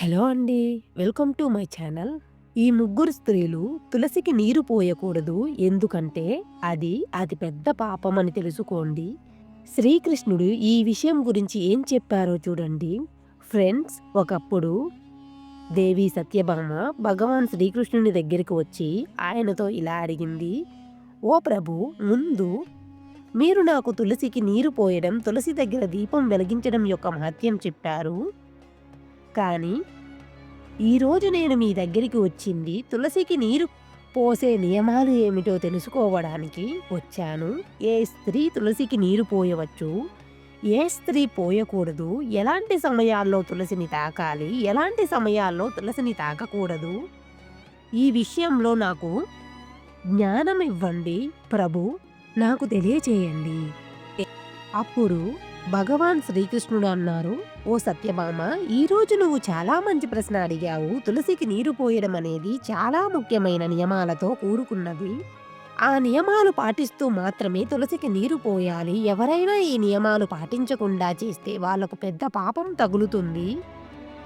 Hello అండి. Welcome to my channel. ఈ ముగ్గురు స్త్రీలు తులసికి నీరు పోయకూడదు. ఎందుకంటే అది అతి పెద్ద పాపం అని తెలుసుకోండి. శ్రీకృష్ణుడు ఈ విషయం గురించి ఏం చెప్పారో చూడండి. ఫ్రెండ్స్ ఒకప్పుడు దేవి సత్యభామ భగవాన్ శ్రీకృష్ణుని దగ్గరికి వచ్చి ఆయనతో ఇలా అడిగింది. ఓ ప్రభు ముందు మీరు నాకు తులసికి నీరు పోయడం, తులసి దగ్గర దీపం వెలిగించడం యొక్క మహత్యం చెప్పారు. కానీ ఈరోజు నేను మీ దగ్గరికి వచ్చింది తులసికి నీరు పోసే నియమాలు ఏమిటో తెలుసుకోవడానికి వచ్చాను. ఏ స్త్రీ తులసికి నీరు పోయవచ్చు, ఏ స్త్రీ పోయకూడదు, ఎలాంటి సమయాల్లో తులసిని తాకాలి, ఎలాంటి సమయాల్లో తులసిని తాకకూడదు. ఈ విషయంలో నాకు జ్ఞానం ఇవ్వండి ప్రభు నాకు తెలియచేయండి. అప్పుడు భగవాన్ శ్రీకృష్ణుడు అన్నారు ఓ సత్యభామ ఈరోజు నువ్వు చాలా మంచి ప్రశ్న అడిగావు. తులసికి నీరు పోయడం అనేది చాలా ముఖ్యమైన నియమాలతో కూడుకున్నది. ఆ నియమాలు పాటిస్తూ మాత్రమే తులసికి నీరు పోయాలి. ఎవరైనా ఈ నియమాలు పాటించకుండా చేస్తే వాళ్ళకు పెద్ద పాపం తగులుతుంది.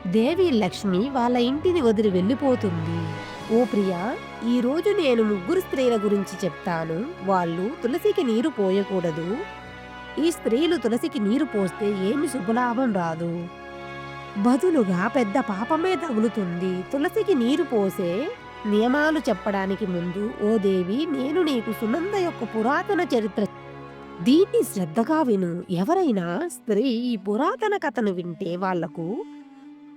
దేవి లక్ష్మి వాళ్ళ ఇంటిని వదిలి వెళ్ళిపోతుంది. ఓ ప్రియా ఈరోజు నేను ముగ్గురు స్త్రీల గురించి చెప్తాను. వాళ్ళు తులసికి నీరు పోయకూడదు. ఈ స్త్రీలు తులసికి నీరు పోస్తే ఏమి శుభలాభం రాదు? బదులుగా పెద్ద పాపమే తగులుతుంది. తులసికి నీరు పోసే నియమాలు చెప్పడానికి ముందు ఓ దేవి నేను నీకు సునంద యొక్క పురాతన చరిత్ర దీన్ని శ్రద్ధగా విను. ఎవరైనా స్త్రీ ఈ పురాతన కథను వింటే వాళ్ళకు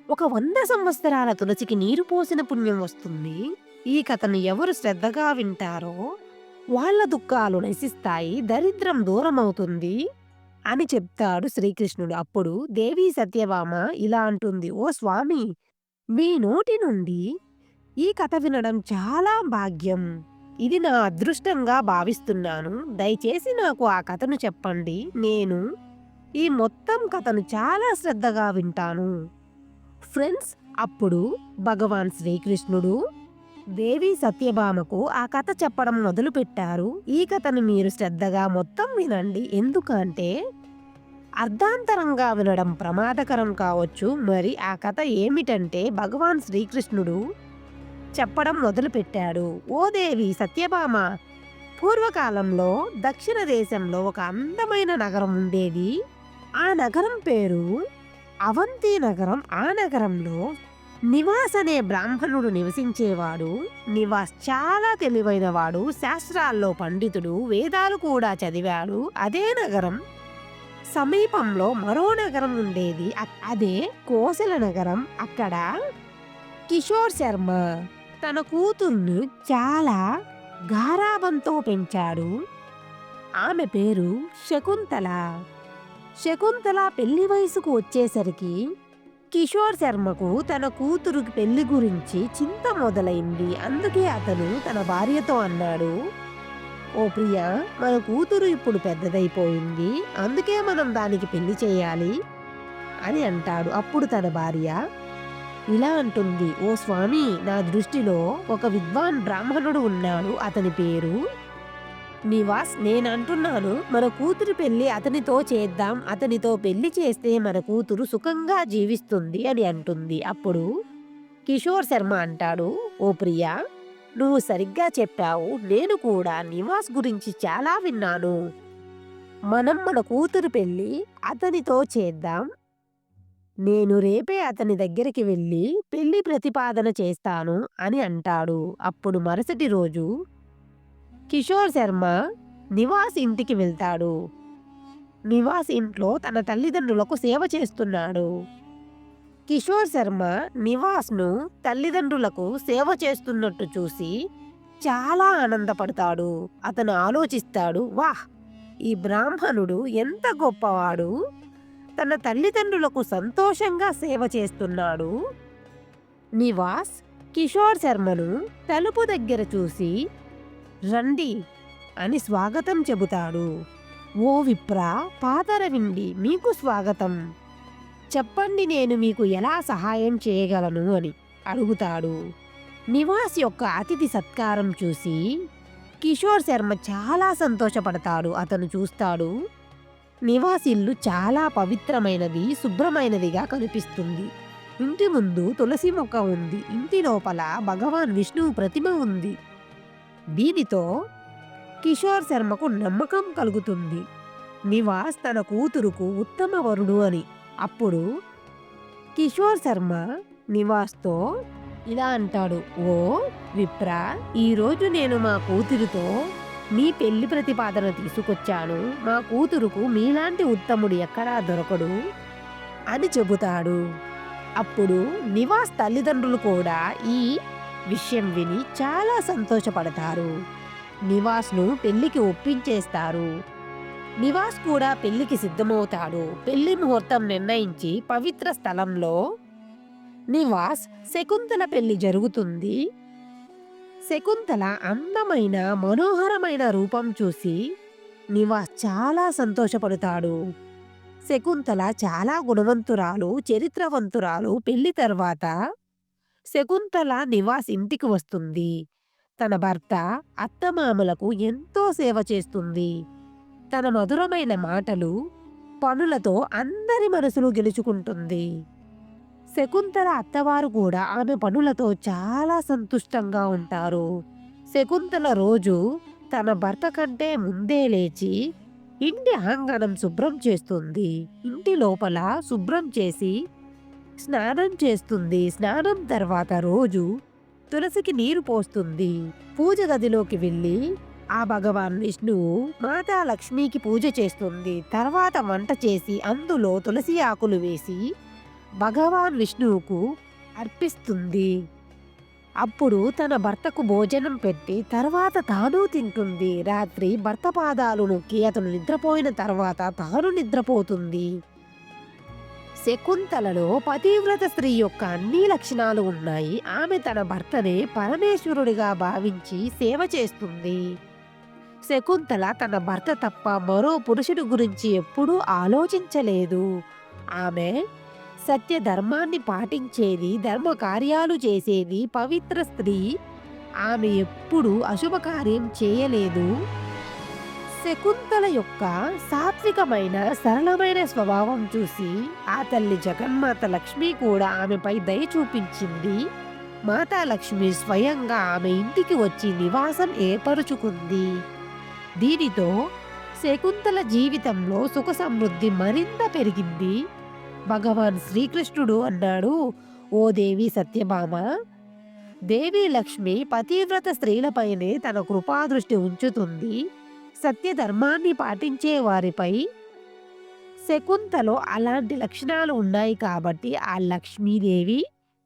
ఒక వంద సంవత్సరాల తులసికి నీరు పోసిన పుణ్యం వస్తుంది. ఈ కథను ఎవరు శ్రద్ధగా వింటారో వాళ్ళ దుఃఖాలు నశిస్తాయి దరిద్రం దూరమవుతుంది అని చెప్తాడు శ్రీకృష్ణుడు. అప్పుడు దేవి సత్యభామ ఇలా అంటుంది ఓ స్వామి మీ నోటి నుండి ఈ కథ వినడం చాలా భాగ్యం. ఇది నా అదృష్టంగా భావిస్తున్నాను. దయచేసి నాకు ఆ కథను చెప్పండి. నేను ఈ మొత్తం కథను చాలా శ్రద్ధగా వింటాను. ఫ్రెండ్స్ అప్పుడు భగవాన్ శ్రీకృష్ణుడు దేవి సత్యభామకు ఆ కథ చెప్పడం మొదలుపెట్టారు. ఈ కథను మీరు శ్రద్ధగా మొత్తం వినండి. ఎందుకంటే అర్ధాంతరంగా వినడం ప్రమాదకరం కావచ్చు. మరి ఆ కథ ఏమిటంటే భగవాన్ శ్రీకృష్ణుడు చెప్పడం మొదలుపెట్టాడు. ఓ దేవి సత్యభామ పూర్వకాలంలో దక్షిణ దేశంలో ఒక అందమైన నగరం ఉండేది. ఆ నగరం పేరు అవంతి నగరం. ఆ నగరంలో నివాస్ అనే బ్రాహ్మణుడు నివసించేవాడు నివాస్ చాలా తెలివైనవాడు శాస్త్రాల్లో పండితుడు వేదాలు కూడా చదివాడు అదే నగరం. సమీపంలో మరో నగరం ఉండేది అదే కోసల నగరం. అక్కడ కిషోర్ శర్మ తన కూతుర్ను చాలా గారాబంతో పెంచాడు. ఆమె పేరు శకుంతల. శకుంతల పెళ్ళి వయసుకు వచ్చేసరికి కిషోర్ శర్మకు తన కూతురు పెళ్ళి గురించి చింత మొదలైంది. అందుకే అతను తన భార్యతో అన్నాడు ఓ ప్రియ మన కూతురు ఇప్పుడు పెద్దదైపోయింది. అందుకే మనం దానికి పెళ్ళి చేయాలి అని అంటాడు. అప్పుడు తన భార్య ఇలా అంటుంది ఓ స్వామి నా దృష్టిలో ఒక విద్వాన్ బ్రాహ్మణుడు ఉన్నాడు. అతని పేరు నివాస్ నేను అంటున్నాను మన కూతురు పెళ్ళి అతనితో చేద్దాం అతనితో పెళ్ళి చేస్తే మన కూతురు సుఖంగా జీవిస్తుంది అని అంటుంది. అప్పుడు కిషోర్ శర్మ అంటాడు ఓ ప్రియా నువ్వు సరిగ్గా చెప్పావు. నేను కూడా నివాస్ గురించి చాలా విన్నాను. మనం మన కూతురు పెళ్ళి అతనితో చేద్దాం. నేను రేపే అతని దగ్గరికి వెళ్ళి పెళ్ళి ప్రతిపాదన చేస్తాను అని అంటాడు. అప్పుడు మరుసటి రోజు కిషోర్ శర్మ నివాస్ ఇంటికి వెళ్తాడు. నివాస్ ఇంట్లో తన తల్లిదండ్రులకు సేవ చేస్తున్నాడు. కిషోర్ శర్మ నివాస్ను తల్లిదండ్రులకు సేవ చేస్తున్నట్టు చూసి చాలా ఆనందపడతాడు. అతను ఆలోచిస్తాడు వాహ్! ఈ బ్రాహ్మణుడు ఎంత గొప్పవాడు! తన తల్లిదండ్రులకు సంతోషంగా సేవ చేస్తున్నాడు. నివాస్ కిషోర్ శర్మను తలుపు దగ్గర చూసి రండి అని స్వాగతం చెబుతాడు. ఓ విప్ర పాతరవిండి మీకు స్వాగతం. చెప్పండి నేను మీకు ఎలా సహాయం చేయగలను అని అడుగుతాడు. నివాస్ యొక్క అతిథి సత్కారం చూసి కిషోర్ శర్మ చాలా సంతోషపడతాడు అతను చూస్తాడు. నివాస్ ఇల్లు చాలా పవిత్రమైనది శుభ్రమైనదిగా కనిపిస్తుంది. ఇంటి ముందు తులసి మొక్క ఉంది ఇంటి లోపల భగవాన్ విష్ణువు ప్రతిమ ఉంది. దీనితో కిషోర్ శర్మకు నమ్మకం కలుగుతుంది. నివాస్ తన కూతురుకు ఉత్తమ వరుడు అని. అప్పుడు కిషోర్ శర్మ నివాస్తో ఇలా అంటాడు ఓ విప్ర ఈరోజు నేను మా కూతురితో మీ పెళ్ళి ప్రతిపాదన తీసుకొచ్చాను. మా కూతురుకు మీలాంటి ఉత్తముడు ఎక్కడా దొరకడు అని చెబుతాడు. అప్పుడు నివాస్ తల్లిదండ్రులు కూడా ఈ విషయం విని చాలా సంతోషపడతారు. నివాస్ను పెళ్ళికి ఒప్పించేస్తారు. నివాస్ కూడా పెళ్ళికి సిద్ధమవుతాడు. పెళ్ళి ముహూర్తం నిర్ణయించి పవిత్ర స్థలంలో నివాస్ శకుంతల పెళ్ళి జరుగుతుంది. శకుంతల అందమైన మనోహరమైన రూపం చూసి నివాస్ చాలా సంతోషపడతాడు. శకుంతల చాలా గుణవంతురాలు చరిత్రవంతురాలు పెళ్ళి తర్వాత శకుంతల నివాస్ ఇంటికి వస్తుంది. తన భర్త అత్తమామలకు ఎంతో సేవ చేస్తుంది. తన మధురమైన మాటలు పనులతో అందరి మనసులు గెలుచుకుంటుంది. శకుంతల అత్తవారు కూడా ఆమె పనులతో చాలా సంతుష్టంగా ఉంటారు. శకుంతల రోజు తన భర్త కంటే ముందే లేచి ఇంటి ఆంగణం శుభ్రం చేస్తుంది. ఇంటి లోపల శుభ్రం చేసి స్నానం చేస్తుంది. స్నానం తర్వాత రోజు తులసికి నీరు పోస్తుంది. పూజ గదిలోకి వెళ్ళి ఆ భగవాన్ విష్ణువు మాతా లక్ష్మికి పూజ చేస్తుంది. తర్వాత వంట చేసి అందులో తులసి ఆకులు వేసి భగవాన్ విష్ణువుకు అర్పిస్తుంది. అప్పుడు తన భర్తకు భోజనం పెట్టి తర్వాత తాను తింటుంది. రాత్రి భర్త పాదాలు నొక్కి అతను నిద్రపోయిన తర్వాత తాను నిద్రపోతుంది. శకుంతలలో పతివ్రత స్త్రీ యొక్క అన్ని లక్షణాలు ఉన్నాయి. ఆమె తన భర్తనే పరమేశ్వరుడిగా భావించి సేవ చేస్తుంది. శకుంతల తన భర్త తప్ప మరో పురుషుడి గురించి ఎప్పుడూ ఆలోచించలేదు. ఆమె సత్య ధర్మాన్ని పాటించేది ధర్మ కార్యాలు చేసేది పవిత్ర స్త్రీ. ఆమె ఎప్పుడు అశుభకార్యం చేయలేదు. శకుంతల యొక్క సాత్వికమైన సరళమైన స్వభావం చూసి ఆ తల్లి జగన్మాత లక్ష్మి కూడా ఆమెపై దయ చూపించింది. మాతా లక్ష్మి స్వయంగా ఆమె ఇంటికి వచ్చి నివాసం ఏర్పరుచుకుంది. దీనితో శకుంతల జీవితంలో సుఖ సమృద్ధి మరింత పెరిగింది. భగవాన్ శ్రీకృష్ణుడు అన్నాడు ఓ దేవి సత్యభామ దేవి లక్ష్మి పతివ్రత స్త్రీలపైనే తన కృపాదృష్టి ఉంచుతుంది. సత్యధర్మాన్ని పాటించే వారిపై శకుంతలో అలాంటి లక్షణాలు ఉన్నాయి కాబట్టి ఆ లక్ష్మీదేవి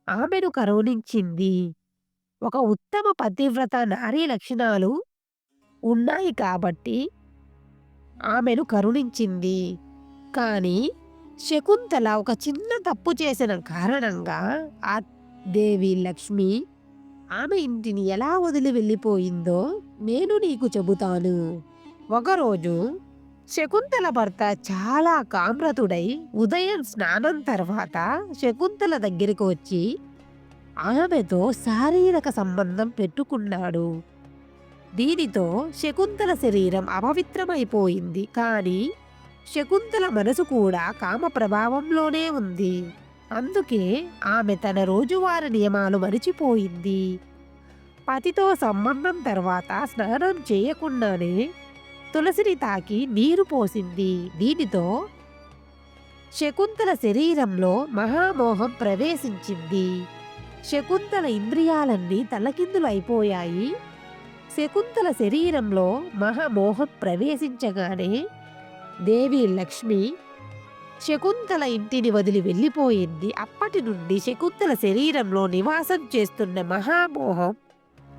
ఆమెను కరుణించింది. ఒక ఉత్తమ పతివ్రత నారీ లక్షణాలు ఉన్నాయి కాబట్టి ఆమెను కరుణించింది. కానీ శకుంతల ఒక చిన్న తప్పు చేసిన కారణంగా ఆ దేవి లక్ష్మి ఆమె ఇంటిని ఎలా వదిలి వెళ్ళిపోయిందో నేను నీకు చెబుతాను. ఒకరోజు శకుంతల భర్త చాలా కామ్రతుడై ఉదయం స్నానం తర్వాత శకుంతల దగ్గరికి వచ్చి ఆమెతో శారీరక సంబంధం పెట్టుకున్నాడు. దీనితో శకుంతల శరీరం అపవిత్రమైపోయింది. కానీ శకుంతల మనసు కూడా కామ ప్రభావంలోనే ఉంది. అందుకే ఆమె తన రోజువారి నియమాలు మరిచిపోయింది. పతితో సంబంధం తర్వాత స్నానం చేయకుండానే తులసిని తాకి నీరు పోసింది. దీనితో శకుంతల శరీరంలో మహామోహం ప్రవేశించింది. శకుంతల ఇంద్రియాలన్నీ తలకిందులైపోయాయి. శకుంతల శరీరంలో మహామోహం ప్రవేశించగానే దేవి లక్ష్మి శకుంతల ఇంటిని వదిలి వెళ్ళిపోయింది. అప్పటి నుండి శకుంతల శరీరంలో నివాసం చేస్తున్న మహామోహం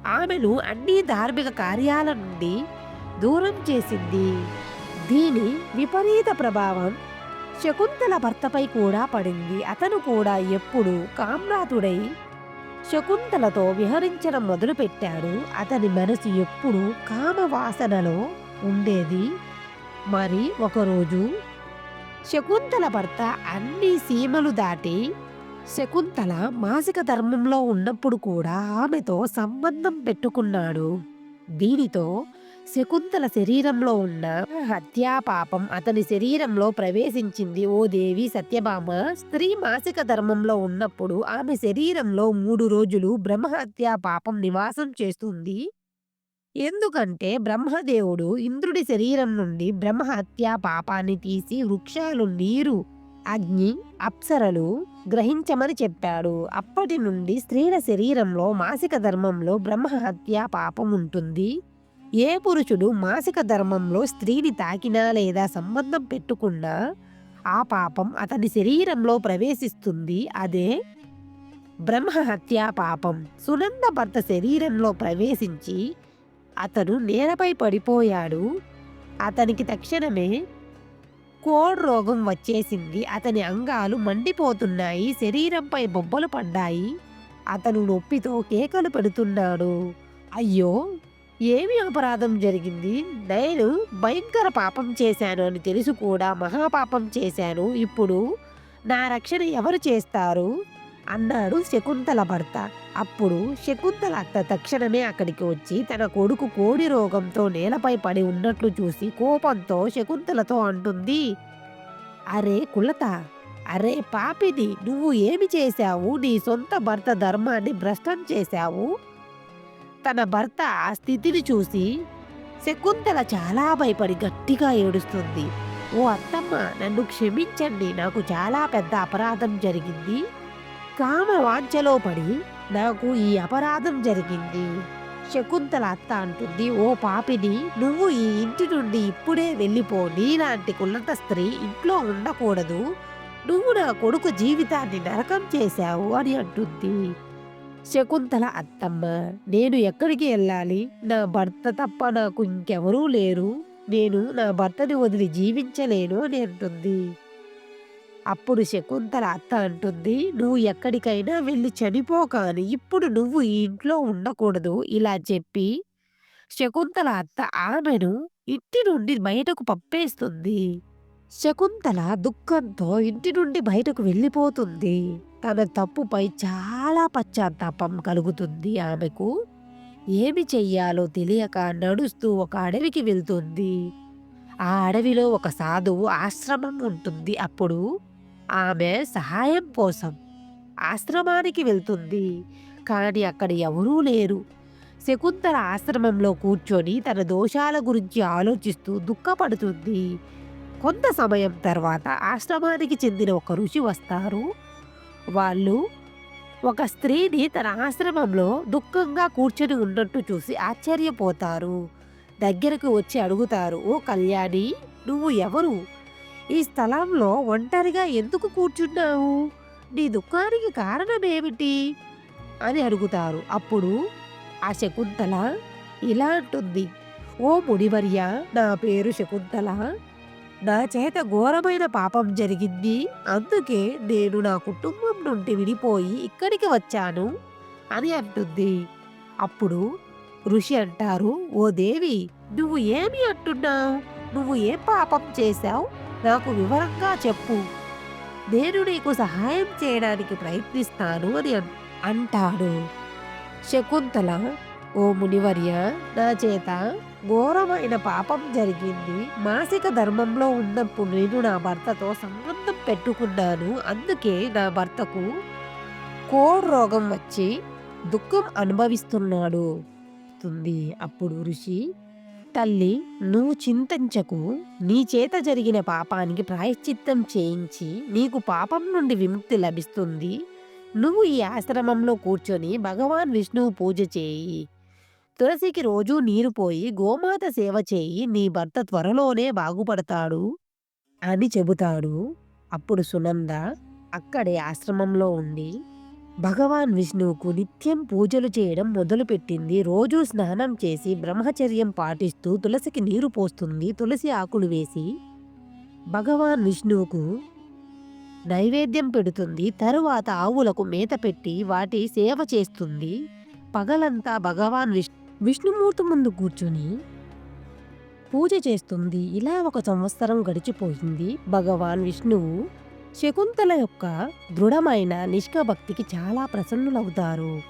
ఆమెను అన్ని ధార్మిక కార్యాల నుండి దూరం చేసింది. దీని విపరీత ప్రభావం శకుంతల భర్తపై కూడా పడింది. అతను కూడా ఎప్పుడు కామ్రాతుడై శకుంతలతో విహరించడం మొదలుపెట్టాడు. అతని మనసు ఎప్పుడు కామవాసనలో ఉండేది. మరి ఒకరోజు శకుంతల భర్త అన్ని సీమలు దాటి శకుంతల మాసిక ధర్మంలో ఉన్నప్పుడు కూడా ఆమెతో సంబంధం పెట్టుకున్నాడు. దీనితో శకుంతల శరీరంలో ఉన్న హత్యా పాపం అతని శరీరంలో ప్రవేశించింది. ఓ దేవి సత్యభామ స్త్రీ మాసిక ధర్మంలో ఉన్నప్పుడు ఆమె శరీరంలో మూడు రోజులు బ్రహ్మహత్యా పాపం నివాసం చేస్తుంది. ఎందుకంటే బ్రహ్మదేవుడు ఇంద్రుడి శరీరం నుండి బ్రహ్మహత్యా పాపాన్ని తీసి వృక్షాలు నీరు అగ్ని అప్సరలు గ్రహించమని చెప్పాడు. అప్పటి నుండి స్త్రీల శరీరంలో మాసిక ధర్మంలో బ్రహ్మహత్యా పాపం ఉంటుంది. ఏ పురుషుడు మాసిక ధర్మంలో స్త్రీని తాకినా లేదా సంబంధం పెట్టుకున్నా ఆ పాపం అతని శరీరంలో ప్రవేశిస్తుంది. అదే బ్రహ్మహత్యా పాపం. సునంద భర్త శరీరంలో ప్రవేశించి అతను నేలపై పడిపోయాడు. అతనికి తక్షణమే కోడ్ రోగం వచ్చేసింది. అతని అంగాలు మండిపోతున్నాయి. శరీరంపై బొబ్బలు పడ్డాయి. అతను నొప్పితో కేకలు పెడుతున్నాడు. అయ్యో! ఏమి అపరాధం జరిగింది? నేను భయంకర పాపం చేశాను అని తెలుసు కూడా మహాపాపం చేశాను. ఇప్పుడు నా రక్షణ ఎవరు చేస్తారు? అన్నాడు శకుంతల భర్త. అప్పుడు శకుంతల అత్త తక్షణమే అక్కడికి వచ్చి తన కొడుకు కోడి రోగంతో నేలపై పడి ఉన్నట్లు చూసి కోపంతో శకుంతలతో అంటుంది. అరే కులత అరే పాపిది నువ్వు ఏమి చేశావు? నీ సొంత భర్త ధర్మాన్ని భ్రష్టం చేశావు. తన భర్త ఆ స్థితిని చూసి శకుంతల చాలా భయపడి గట్టిగా ఏడుస్తుంది. ఓ అత్తమ్మ నన్ను క్షమించండి నాకు చాలా పెద్ద అపరాధం జరిగింది. కామ వాంఛలో పడి నాకు ఈ అపరాధం జరిగింది. శకుంతల అత్త అంటుంది ఓ పాపిని నువ్వు ఈ ఇంటి నుండి ఇప్పుడే వెళ్ళిపో. నీలాంటి కుల్లత స్త్రీ ఇంట్లో ఉండకూడదు. నువ్వు నా కొడుకు జీవితాన్ని నరకం చేశావు అని అంటుంది. శకుంతల అత్తమ్మ నేను ఎక్కడికి వెళ్ళాలి? నా భర్త తప్ప నాకు ఇంకెవరూ లేరు. నేను నా భర్తని వదిలి జీవించలేను అని అంటుంది. అప్పుడు శకుంతల అత్త అంటుంది నువ్వు ఎక్కడికైనా వెళ్ళి చనిపో కానీ ఇప్పుడు నువ్వు ఈ ఇంట్లో ఉండకూడదు ఇలా చెప్పి శకుంతల అత్త ఆమెను ఇంటి నుండి బయటకు పంపేస్తుంది. శకుంతల దుఃఖంతో ఇంటి నుండి బయటకు వెళ్ళిపోతుంది. తన తప్పుపై చాలా పశ్చాత్తాపం కలుగుతుంది ఆమెకు. ఏమి చెయ్యాలో తెలియక నడుస్తూ ఒక అడవికి వెళ్తుంది. ఆ అడవిలో ఒక సాధువు ఆశ్రమం ఉంటుంది అప్పుడు ఆమె సహాయం కోసం ఆశ్రమానికి వెళ్తుంది. కానీ అక్కడ ఎవరూ లేరు. శకుంతల ఆశ్రమంలో కూర్చొని తన దోషాల గురించి ఆలోచిస్తూ దుఃఖపడుతుంది. కొంత సమయం తర్వాత ఆశ్రమానికి చెందిన ఒక ఋషి వస్తారు. వాళ్ళు ఒక స్త్రీని తన ఆశ్రమంలో దుఃఖంగా కూర్చొని ఉన్నట్టు చూసి ఆశ్చర్యపోతారు. దగ్గరకు వచ్చి అడుగుతారు ఓ కళ్యాణి నువ్వు ఎవరు? ఈ స్థలంలో ఒంటరిగా ఎందుకు కూర్చున్నావు? నీ దుఃఖానికి కారణం ఏమిటి అని అడుగుతారు. అప్పుడు ఆ శకుంతల ఇలా అంటుంది ఓ ముడివర్య నా పేరు శకుంతల. నా చేత ఘోరమైన పాపం జరిగింది. అందుకే నేను నా కుటుంబం నుండి విడిపోయి ఇక్కడికి వచ్చాను అని అంటుంది. అప్పుడు ఋషి అంటారు ఓ దేవి నువ్వు ఏమి అంటున్నావు నువ్వు ఏం పాపం చేశావు? నాకు వివరంగా చెప్పు. నేను నీకు సహాయం చేయడానికి ప్రయత్నిస్తాను అని అంటాడు. శకుంతల ఓ మునివర్య నా చేత ఘోరమైన పాపం జరిగింది. మాసిక ధర్మంలో ఉన్నప్పుడు నేను నా భర్తతో సంబంధం పెట్టుకున్నాను. అందుకే నా భర్తకు కోడ్ రోగం వచ్చి దుఃఖం అనుభవిస్తున్నాడు తుంది. అప్పుడు ఋషి తల్లి నువ్వు చింతించకు. నీ చేత జరిగిన పాపానికి ప్రాయశ్చిత్తం చేయించి నీకు పాపం నుండి విముక్తి లభిస్తుంది. నువ్వు ఈ ఆశ్రమంలో కూర్చొని భగవాన్ విష్ణువు పూజ చేయి. తులసికి రోజూ నీరు పోయి గోమాత సేవ చేయి నీ భర్త త్వరలోనే బాగుపడతాడు అని చెబుతాడు. అప్పుడు సునంద అక్కడే ఆశ్రమంలో ఉండి భగవాన్ విష్ణువుకు నిత్యం పూజలు చేయడం మొదలుపెట్టింది. రోజూ స్నానం చేసి బ్రహ్మచర్యం పాటిస్తూ తులసికి నీరు పోస్తుంది. తులసి ఆకులు వేసి భగవాన్ విష్ణువుకు నైవేద్యం పెడుతుంది. తరువాత ఆవులకు మేత పెట్టి వాటి సేవ చేస్తుంది. పగలంతా భగవాన్ విష్ణు విష్ణుమూర్తి ముందు కూర్చుని పూజ చేస్తుంది. ఇలా ఒక సంవత్సరం గడిచిపోయింది. భగవాన్ విష్ణువు శకుంతల యొక్క దృఢమైన నిష్కభక్తికి చాలా ప్రసన్నులవుతారు.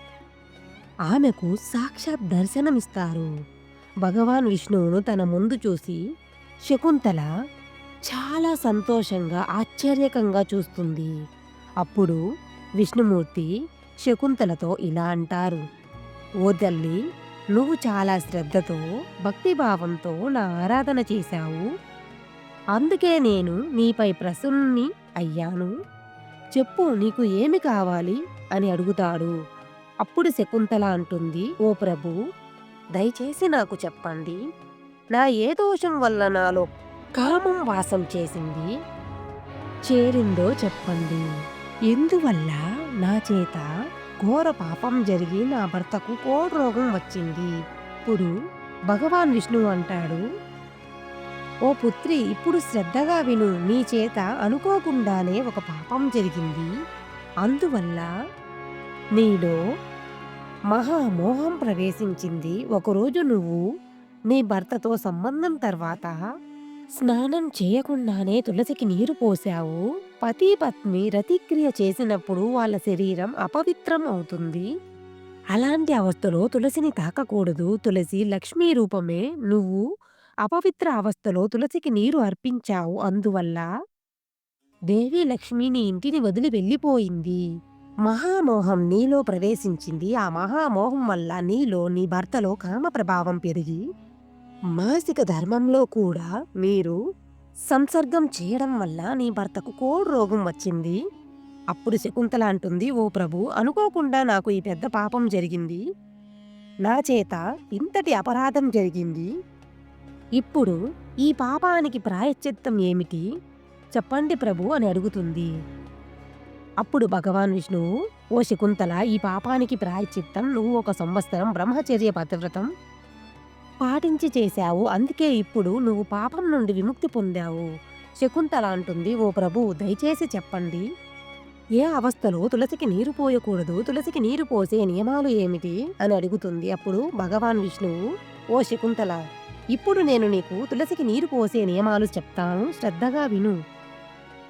ఆమెకు సాక్షాత్ దర్శనమిస్తారు. భగవాన్ విష్ణువును తన ముందు చూసి శకుంతల చాలా సంతోషంగా ఆశ్చర్యకంగా చూస్తుంది. అప్పుడు విష్ణుమూర్తి శకుంతలతో ఇలా అంటారు. ఓ తల్లి నువ్వు చాలా శ్రద్ధతో భక్తిభావంతో నా ఆరాధన చేశావు. అందుకే నేను నీపై ప్రసన్ని అయ్యాను. చెప్పు నీకు ఏమి కావాలి? అని అడుగుతాడు. అప్పుడు శకుంతల అంటుంది ఓ ప్రభు దయచేసి నాకు చెప్పండి. నా ఏ దోషం వల్ల నాలో కామం వాసం చేసింది? చేరిందో చెప్పండి. ఎందువల్ల? నా చేత ఘోర పాపం జరిగి నా భర్తకు కోడ్ రోగం వచ్చింది. ఇప్పుడు భగవాన్ విష్ణువు అంటాడు ఓ పుత్రి ఇప్పుడు శ్రద్ధగా విను. నీ చేత అనుకోకుండానే ఒక పాపం జరిగింది. అందువల్ల నీలో మహామోహం ప్రవేశించింది. ఒకరోజు నువ్వు నీ భర్తతో సంబంధం తర్వాత స్నానం చేయకుండానే తులసికి నీరు పోశావు. పతి పత్ని రతిక్రియ చేసినప్పుడు వాళ్ళ శరీరం అపవిత్రం అవుతుంది. అలాంటి అవస్థలో తులసిని తాకకూడదు. తులసి లక్ష్మీ రూపమే. నువ్వు అపవిత్ర అవస్థలో తులసికి నీరు అర్పించావు. అందువల్ల దేవి లక్ష్మి నీ ఇంటిని వదిలి వెళ్ళిపోయింది. మహామోహం నీలో ప్రవేశించింది. ఆ మహామోహం వల్ల నీలో నీ భర్తలో కామ ప్రభావం పెరిగి మాసిక ధర్మంలో కూడా మీరు సంసర్గం చేయడం వల్ల నీ భర్తకు కోడ్ రోగం వచ్చింది. అప్పుడు శకుంతల అంటుంది ఓ ప్రభు అనుకోకుండా నాకు ఈ పెద్ద పాపం జరిగింది. నా చేత ఇంతటి అపరాధం జరిగింది. ఇప్పుడు ఈ పాపానికి ప్రాయశ్చిత్తం ఏమిటి? చెప్పండి ప్రభు అని అడుగుతుంది. అప్పుడు భగవాన్ విష్ణువు ఓ శకుంతల ఈ పాపానికి ప్రాయశ్చిత్తం నువ్వు ఒక సంవత్సరం బ్రహ్మచర్య పతివ్రతం పాటించి చేశావు. అందుకే ఇప్పుడు నువ్వు పాపం నుండి విముక్తి పొందావు. శకుంతల అంటుంది ఓ ప్రభు దయచేసి చెప్పండి. ఏ అవస్థలో తులసికి నీరు పోయకూడదు? తులసికి నీరు పోసే నియమాలు ఏమిటి? అని అడుగుతుంది అప్పుడు భగవాన్ విష్ణువు ఓ శకుంతల ఇప్పుడు నేను నీకు తులసికి నీరు పోసే నియమాలు చెప్తాను. శ్రద్ధగా విను.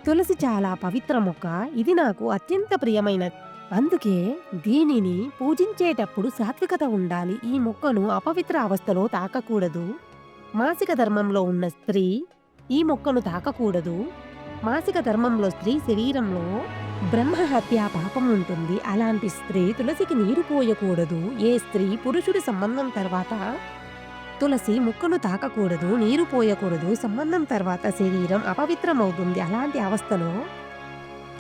తులసి చాలా పవిత్ర మొక్క. ఇది నాకు అత్యంత ప్రియమైన అందుకే దీనిని పూజించేటప్పుడు సాత్వికత ఉండాలి. ఈ మొక్కను అపవిత్ర అవస్థలో తాకకూడదు. మాసిక ధర్మంలో ఉన్న స్త్రీ ఈ మొక్కను తాకకూడదు. మాసిక ధర్మంలో స్త్రీ శరీరంలో బ్రహ్మహత్య పాపం ఉంటుంది. అలాంటి స్త్రీ తులసికి నీరు పోయకూడదు. ఏ స్త్రీ పురుషుడి సంబంధం తర్వాత తులసి ముక్కను తాకకూడదు నీరు పోయకూడదు. సంబంధం తర్వాత శరీరం అపవిత్రమవుతుంది. అలాంటి అవస్థలో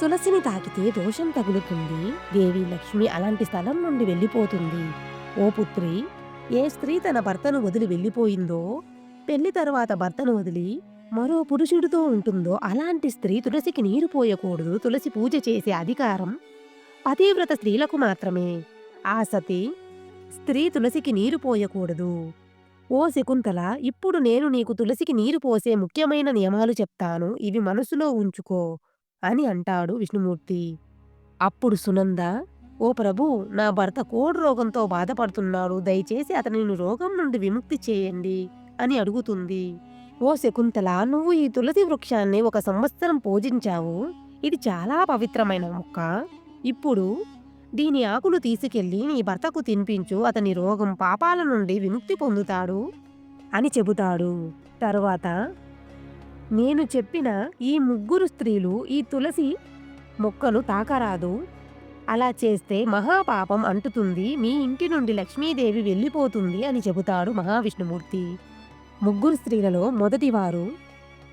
తులసిని తాకితే దోషం తగులుతుంది. దేవి లక్ష్మి అలాంటి స్థలం నుండి వెళ్ళిపోతుంది. ఓ పుత్రి ఏ స్త్రీ తన భర్తను వదిలి వెళ్ళిపోయిందో పెళ్ళి తర్వాత భర్తను వదిలి మరో పురుషుడితో ఉంటుందో అలాంటి స్త్రీ తులసికి నీరు పోయకూడదు. తులసి పూజ చేసే అధికారం పతివ్రత స్త్రీలకు మాత్రమే. ఆ సతి స్త్రీ తులసికి నీరు పోయకూడదు. ఓ శకుంతల ఇప్పుడు నేను నీకు తులసికి నీరు పోసే ముఖ్యమైన నియమాలు చెప్తాను. ఇవి మనసులో ఉంచుకో. అని అంటాడు విష్ణుమూర్తి. అప్పుడు సునంద ఓ ప్రభు నా భర్త కోడ్ రోగంతో బాధపడుతున్నాడు. దయచేసి అతనిని రోగం నుండి విముక్తి చేయండి అని అడుగుతుంది. ఓ శకుంతల నువ్వు ఈ తులసి వృక్షాన్ని ఒక సంవత్సరం పూజించావు. ఇది చాలా పవిత్రమైన మొక్క. ఇప్పుడు దీని ఆకులు తీసుకెళ్ళి నీ భర్తకు తినిపించు. అతని రోగం పాపాల నుండి విముక్తి పొందుతాడు అని చెబుతాడు. తరువాత నేను చెప్పిన ఈ ముగ్గురు స్త్రీలు ఈ తులసి మొక్కను తాకరాదు. అలా చేస్తే మహాపాపం అంటుతుంది. మీ ఇంటి నుండి లక్ష్మీదేవి వెళ్ళిపోతుంది అని చెబుతాడు మహావిష్ణుమూర్తి. ముగ్గురు స్త్రీలలో మొదటివారు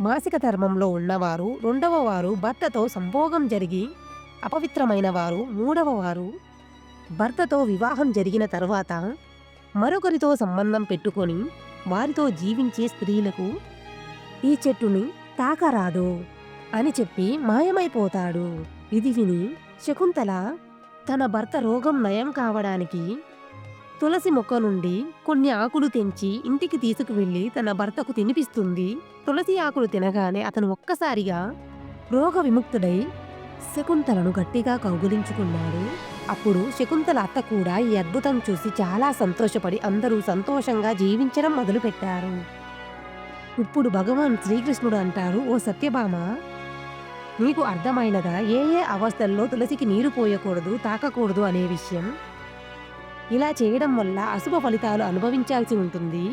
మాసిక ధర్మంలో ఉన్నవారు రెండవ వారు భర్తతో సంభోగం జరిగి అపవిత్రమైన వారు మూడవ వారు భర్తతో వివాహం జరిగిన తర్వాత మరొకరితో సంబంధం పెట్టుకొని వారితో జీవించే స్త్రీలకు ఈ చెట్టుని తాకరాదు అని చెప్పి మాయమైపోతాడు. ఇది విని శకుంతల తన భర్త రోగం నయం కావడానికి తులసి మొక్క నుండి కొన్ని ఆకులు తెంచి ఇంటికి తీసుకువెళ్ళి తన భర్తకు తినిపిస్తుంది. తులసి ఆకులు తినగానే అతను ఒక్కసారిగా రోగ విముక్తుడై శకుంతలను గట్టిగా కౌగులించుకున్నాడు. అప్పుడు శకుంతల అత్త కూడా ఈ అద్భుతం చూసి చాలా సంతోషపడి అందరూ సంతోషంగా జీవించడం మొదలుపెట్టారు. ఇప్పుడు భగవాన్ శ్రీకృష్ణుడు అంటారు ఓ సత్యభామ నీకు అర్థమైనదా ఏ ఏ అవస్థల్లో తులసికి నీరు పోయకూడదు తాకకూడదు అనే విషయం ఇలా చేయడం వల్ల అశుభ ఫలితాలు అనుభవించాల్సి ఉంటుంది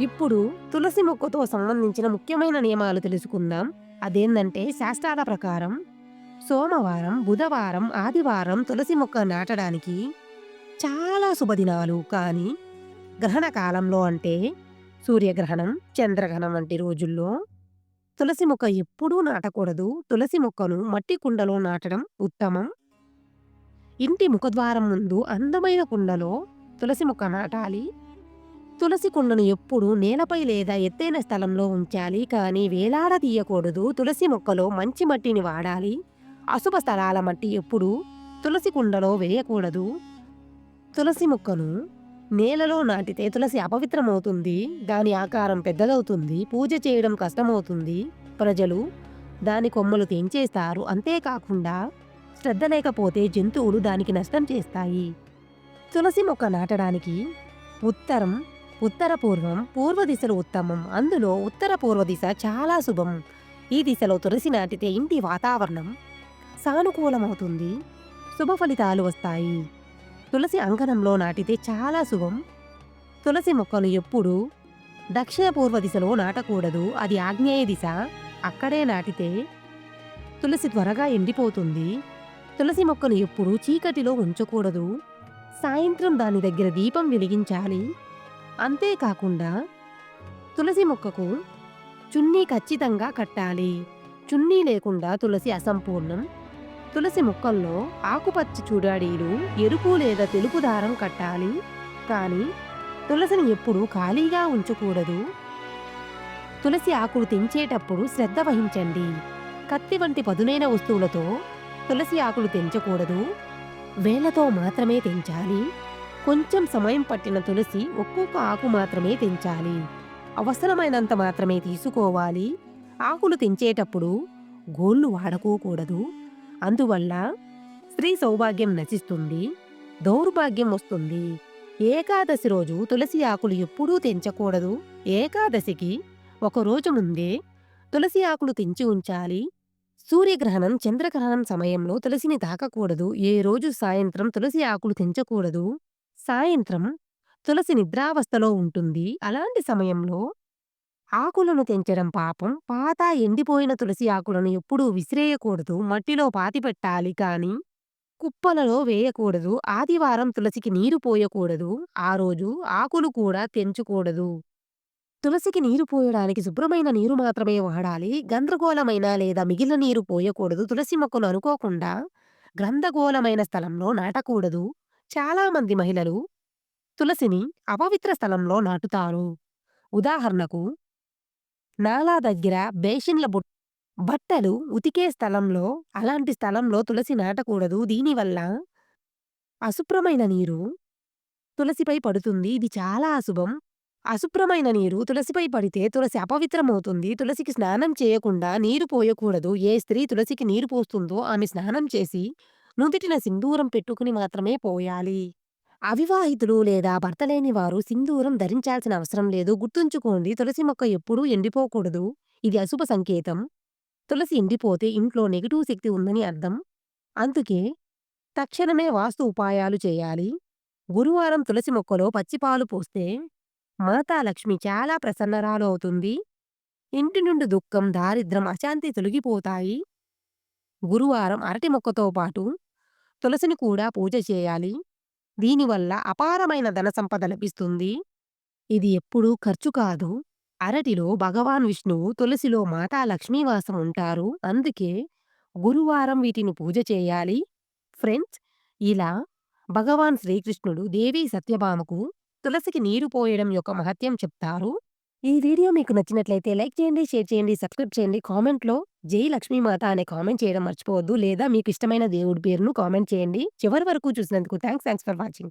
ఇప్పుడు తులసి మొక్కతో సంబంధించిన ముఖ్యమైన నియమాలు తెలుసుకుందాం. అదేందంటే శాస్త్రాల ప్రకారం సోమవారం, బుధవారం, ఆదివారం తులసి మొక్క నాటడానికి చాలా శుభదినాలు. కానీ గ్రహణ కాలంలో అంటే సూర్యగ్రహణం, చంద్రగ్రహణం వంటి రోజుల్లో తులసి మొక్క ఎప్పుడూ నాటకూడదు. తులసి మొక్కను మట్టి కుండలో నాటడం ఉత్తమం. ఇంటి ముఖద్వారం ముందు అందమైన కుండలో తులసి మొక్క నాటాలి. తులసి కుండను ఎప్పుడు నేలపై లేదా ఎత్తైన స్థలంలో ఉంచాలి. కానీ వేలాడ తీయకూడదు తులసి మొక్కలో మంచి మట్టిని వాడాలి. అశుభ స్థలాల మట్టి ఎప్పుడు తులసి కుండలో వేయకూడదు. తులసి మొక్కను నేలలో నాటితే తులసి అపవిత్రమవుతుంది. దాని ఆకారం పెద్దదవుతుంది. పూజ చేయడం కష్టమవుతుంది. ప్రజలు దాని కొమ్మలు తెంచేస్తారు. అంతేకాకుండా శ్రద్ధ లేకపోతే జంతువులు దానికి నష్టం చేస్తాయి. తులసి మొక్క నాటడానికి ఉత్తరం, ఉత్తర పూర్వం, పూర్వ దిశలు ఉత్తమం. అందులో ఉత్తర పూర్వ దిశ చాలా శుభం. ఈ దిశలో తులసి నాటితే ఇంటి వాతావరణం సానుకూలమవుతుంది. శుభ ఫలితాలు వస్తాయి. తులసి అంగనంలో నాటితే చాలా శుభం. తులసి మొక్కలు ఎప్పుడూ దక్షిణ పూర్వ దిశలో నాటకూడదు. అది ఆగ్నేయ దిశ. అక్కడే నాటితే తులసి త్వరగా ఎండిపోతుంది. తులసి మొక్కను ఎప్పుడూ చీకటిలో ఉంచకూడదు. సాయంత్రం దాని దగ్గర దీపం వెలిగించాలి. అంతేకాకుండా తులసి మొక్కకు చున్నీ ఖచ్చితంగా కట్టాలి. చున్నీ లేకుండా తులసి అసంపూర్ణం. తులసి మొక్కల్లో ఆకుపచ్చ చూడాడీలు, ఎరుపు లేదా తెలుపు దారం కట్టాలి. కానీ తులసిని ఎప్పుడూ ఖాళీగా ఉంచకూడదు. తులసి ఆకులు తెంచేటప్పుడు శ్రద్ధ వహించండి. కత్తి వంటి పదునైన వస్తువులతో తులసి ఆకులు తెంచకూడదు. వేలతో మాత్రమే తెంచాలి. కొంచెం సమయం పట్టిన తులసి ఒక్కొక్క ఆకు మాత్రమే తెంచాలి. అవసరమైనంత మాత్రమే తీసుకోవాలి. ఆకులు తెంచేటప్పుడు గోళ్ళు వాడుకోకూడదు. అందువల్ల స్త్రీ సౌభాగ్యం నశిస్తుంది. దౌర్భాగ్యం వస్తుంది. ఏకాదశి రోజు తులసి ఆకులు ఎప్పుడూ తెంచకూడదు. ఏకాదశికి ఒక రోజు ముందే తులసి ఆకులు తెంచి ఉంచాలి. సూర్యగ్రహణం, చంద్రగ్రహణం సమయంలో తులసిని తాకకూడదు. ఏ రోజు సాయంత్రం తులసి ఆకులు తెంచకూడదు. సాయంత్రం తులసి నిద్రావస్థలో ఉంటుంది. అలాంటి సమయంలో ఆకులను తెంచడం పాపం. పాత ఎండిపోయిన తులసి ఆకులను ఎప్పుడూ విసిరేయకూడదు. మట్టిలో పాతిపెట్టాలి కాని కుప్పలలో వేయకూడదు. ఆదివారం తులసికి నీరు పోయకూడదు. ఆ రోజు ఆకులు కూడా తెంచకూడదు. తులసికి నీరు పోయడానికి శుభ్రమైన నీరు మాత్రమే వాడాలి. గందరగోళమైన లేదా మిగిలిన నీరు పోయకూడదు. తులసి మొక్కను అనుకోకుండా గ్రంథగోళమైన స్థలంలో నాటకూడదు. చాలామంది మహిళలు తులసిని అపవిత్ర స్థలంలో నాటుతారు. ఉదాహరణకు నాలా దగ్గర బేషిన్ల బుట్ట బట్టలు ఉతికే స్థలంలో అలాంటి స్థలంలో తులసి నాటకూడదు. దీనివల్ల అశుభ్రమైన నీరు తులసిపై పడుతుంది. ఇది చాలా అశుభం. అశుభ్రమైన నీరు తులసిపై పడితే తులసి అపవిత్రమవుతుంది. తులసికి స్నానం చేయకుండా నీరు పోయకూడదు. ఏ స్త్రీ తులసికి నీరు పోస్తుందో ఆమె స్నానం చేసి నుదుటిన సింధూరం పెట్టుకుని మాత్రమే పోయాలి. అవివాహితులు లేదా భర్త లేని వారు సింధూరం ధరించాల్సిన అవసరం లేదు. గుర్తుంచుకోండి తులసి మొక్క ఎప్పుడూ ఎండిపోకూడదు. ఇది అశుభ సంకేతం. తులసి ఎండిపోతే ఇంట్లో నెగిటివ్ శక్తి ఉందని అర్థం. అందుకే తక్షణమే వాస్తు ఉపాయాలు చేయాలి. గురువారం తులసి మొక్కలో పచ్చిపాలు పోస్తే మాతాలక్ష్మి చాలా ప్రసన్నరాలు అవుతుంది. ఇంటి నుండి దుఃఖం, దారిద్ర్యం, అశాంతి తొలగిపోతాయి. గురువారం అరటి మొక్కతో పాటు తులసిని కూడా పూజ చేయాలి. దీనివల్ల అపారమైన ధన సంపద లభిస్తుంది. ఇది ఎప్పుడూ ఖర్చు కాదు. అరటిలో భగవాన్ విష్ణువు, తులసిలో మాతా లక్ష్మీవాసం ఉంటారు. అందుకే గురువారం వీటిని పూజ చేయాలి. ఫ్రెండ్స్ ఇలా భగవాన్ శ్రీకృష్ణుడు దేవీ సత్యభామకు తులసికి నీరు పోయడం యొక్క మహత్యం చెప్తారు. ఈ వీడియో మీకు నచ్చినట్లయితే లైక్ చేయండి, షేర్ చేయండి, సబ్స్క్రైబ్ చేయండి. కామెంట్‌లో జై లక్ష్మీమాత అనే కామెంట్ చేయడం మర్చిపోవద్దు. లేదా మీకు ఇష్టమైన దేవుడి పేరును కామెంట్ చేయండి. చివరి వరకు చూసినందుకు thanks thanks for watching.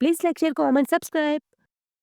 Please like, share, comment, subscribe.